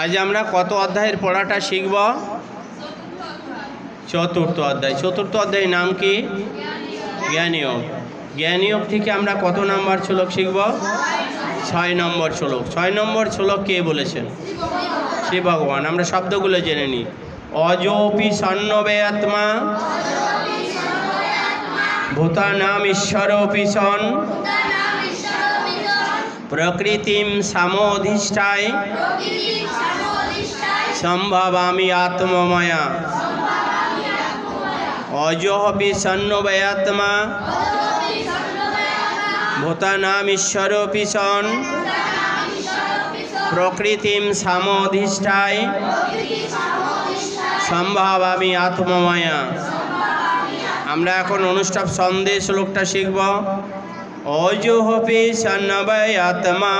আজ আমরা কত অধ্যায়ের পড়াটা শিখব? চতুর্থ অধ্যায়। চতুর্থ অধ্যায়ের নাম কি? জ্ঞানীয় জ্ঞানীয় থেকে আমরা কত নাম্বার শ্লোক শিখব? ছয় নম্বর শ্লোক। ছয় নম্বর শ্লোক কে বলেছেন? শিব ভগবান। আমরা শব্দগুলো জেনে নিই। অজোপি সন্নবে আত্মা ভূতানাম ঈশ্বরপি সন প্রকৃতিম সামোধিষ্ঠায় সম্ভবামি আত্মময়া। অজোহপি সন্নবয়াত্মা ভূতানাম ঈশ্বরপি সন। প্রকৃতিম সামোধিষ্ঠায় সম্ভাবামি আত্মময়া। আমরা এখন অনুষ্ঠান সন্দেশ লোকটা শিখব। অজোহপি সন্নবয় আত্মা।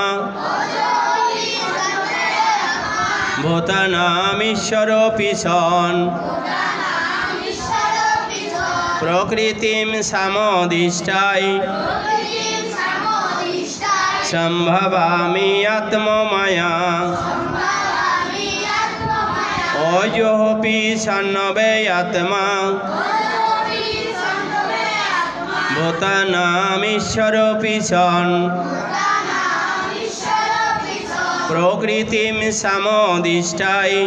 ভূতানামীশ্বরপি সন প্রকৃতিম সামোদিষ্ঠায় সম্ভবামি আত্মময়া। অজোহপি সন্নবে আত্মা। ভূতানামীশ্বরপি সন প্রকৃতিম সামোদিষ্ঠায়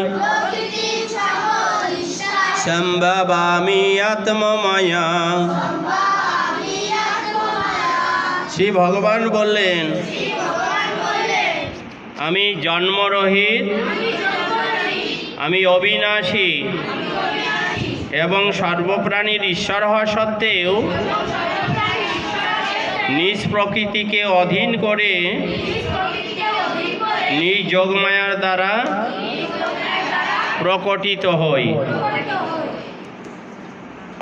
সম্ভবামি আত্মময়া। শ্রী ভগবান বললেন, আমি জন্মরহিত, আমি অবিনাশী এবং সর্বপ্রাণীর ঈশ্বর হওয়া সত্ত্বেও নিজ প্রকৃতিকে অধীন করে নিজ যোগমায়ার দ্বারা প্রকটিত হই।